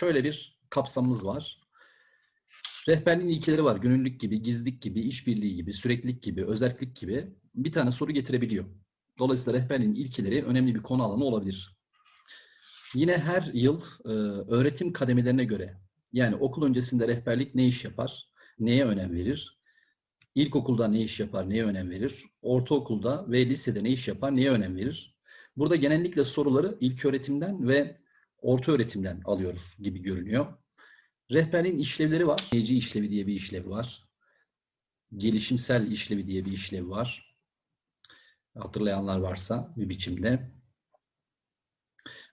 şöyle bir kapsamımız var. Rehberliğin ilkeleri var. Gönüllülük gibi, gizlilik gibi, işbirliği gibi, süreklilik gibi, özellik gibi bir tane soru getirebiliyor. Dolayısıyla rehberliğin ilkeleri önemli bir konu alanı olabilir. Yine her yıl e, öğretim kademelerine göre yani okul öncesinde rehberlik ne iş yapar, neye önem verir, İlkokulda ne iş yapar, neye önem verir, ortaokulda ve lisede ne iş yapar, neye önem verir. Burada genellikle soruları ilk öğretimden ve orta öğretimden alıyoruz gibi görünüyor. Rehberliğin işlevleri var. Dinleyici işlevi diye bir işlev var. Gelişimsel işlevi diye bir işlev var. Hatırlayanlar varsa bir biçimde.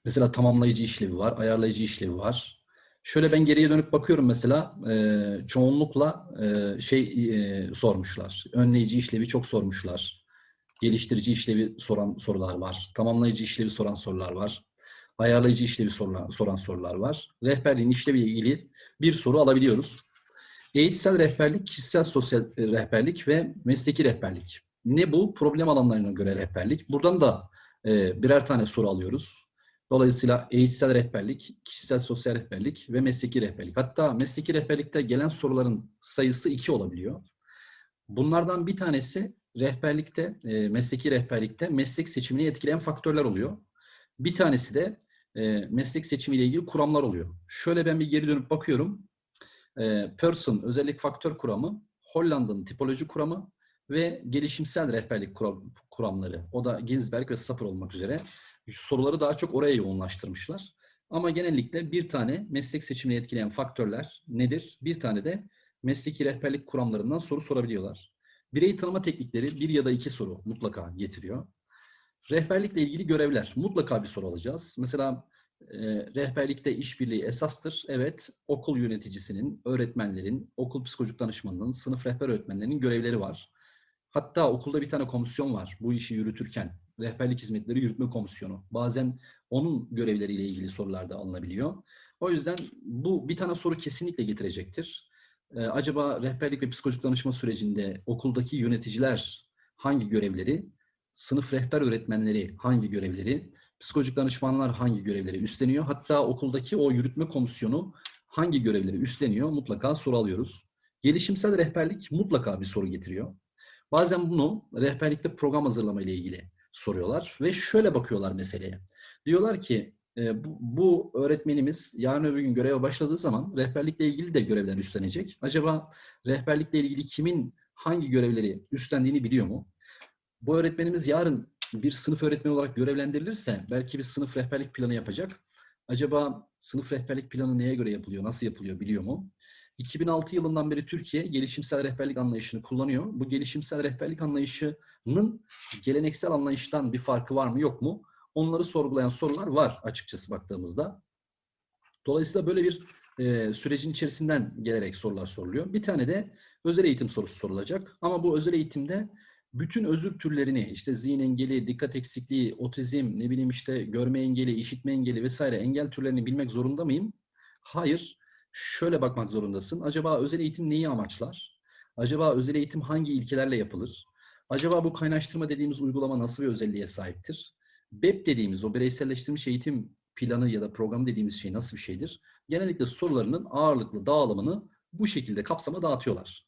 Mesela tamamlayıcı işlevi var, ayarlayıcı işlevi var. Şöyle ben geriye dönüp bakıyorum mesela e, çoğunlukla e, şey e, sormuşlar. Önleyici işlevi çok sormuşlar. Geliştirici işlevi soran sorular var. Tamamlayıcı işlevi soran sorular var. Ayarlayıcı işlevi sorulan, soran sorular var. Rehberliğin işleviyle ilgili bir soru alabiliyoruz. Eğitsel rehberlik, kişisel sosyal rehberlik ve mesleki rehberlik. Ne bu? Problem alanlarına göre rehberlik. Buradan da e, birer tane soru alıyoruz. Dolayısıyla eğitsel rehberlik, kişisel sosyal rehberlik ve mesleki rehberlik. Hatta mesleki rehberlikte gelen soruların sayısı iki olabiliyor. Bunlardan bir tanesi rehberlikte, e, mesleki rehberlikte meslek seçimini etkileyen faktörler oluyor. Bir tanesi de e, meslek seçimiyle ilgili kuramlar oluyor. Şöyle ben bir geri dönüp bakıyorum. E, Pearson özellik faktör kuramı, Holland'ın tipoloji kuramı ve gelişimsel rehberlik kuram, kuramları. O da Ginsberg ve Sapir olmak üzere soruları daha çok oraya yoğunlaştırmışlar. Ama genellikle bir tane meslek seçimini etkileyen faktörler nedir? Bir tane de mesleki rehberlik kuramlarından soru sorabiliyorlar. Birey tanıma teknikleri bir ya da iki soru mutlaka getiriyor. Rehberlikle ilgili görevler. Mutlaka bir soru alacağız. Mesela e, rehberlikte işbirliği esastır. Evet, okul yöneticisinin, öğretmenlerin, okul psikolojik danışmanının, sınıf rehber öğretmenlerinin görevleri var. Hatta okulda bir tane komisyon var bu işi yürütürken. Rehberlik Hizmetleri Yürütme Komisyonu. Bazen onun görevleriyle ilgili sorular da alınabiliyor. O yüzden bu bir tane soru kesinlikle getirecektir. Ee, acaba rehberlik ve psikolojik danışma sürecinde okuldaki yöneticiler hangi görevleri, sınıf rehber öğretmenleri hangi görevleri, psikolojik danışmanlar hangi görevleri üstleniyor? Hatta okuldaki o yürütme komisyonu hangi görevleri üstleniyor? Mutlaka soru alıyoruz. Gelişimsel rehberlik mutlaka bir soru getiriyor. Bazen bunu rehberlikte program hazırlama ile ilgili soruyorlar ve şöyle bakıyorlar meseleye. Diyorlar ki e, bu, bu öğretmenimiz yarın öbür gün göreve başladığı zaman rehberlikle ilgili de görevler üstlenecek. Acaba rehberlikle ilgili kimin hangi görevleri üstlendiğini biliyor mu? Bu öğretmenimiz yarın bir sınıf öğretmeni olarak görevlendirilirse belki bir sınıf rehberlik planı yapacak. Acaba sınıf rehberlik planı neye göre yapılıyor, nasıl yapılıyor biliyor mu? 2006 yılından beri Türkiye gelişimsel rehberlik anlayışını kullanıyor. Bu gelişimsel rehberlik anlayışının geleneksel anlayıştan bir farkı var mı yok mu? Onları sorgulayan sorular var açıkçası baktığımızda. Dolayısıyla böyle bir e, sürecin içerisinden gelerek sorular soruluyor. Bir tane de özel eğitim sorusu sorulacak. Ama bu özel eğitimde bütün özür türlerini işte zihin engeli, dikkat eksikliği, otizm, ne bileyim işte görme engeli, işitme engeli vesaire engel türlerini bilmek zorunda mıyım? Hayır şöyle bakmak zorundasın. Acaba özel eğitim neyi amaçlar? Acaba özel eğitim hangi ilkelerle yapılır? Acaba bu kaynaştırma dediğimiz uygulama nasıl bir özelliğe sahiptir? BEP dediğimiz o bireyselleştirilmiş eğitim planı ya da program dediğimiz şey nasıl bir şeydir? Genellikle sorularının ağırlıklı dağılımını bu şekilde kapsama dağıtıyorlar.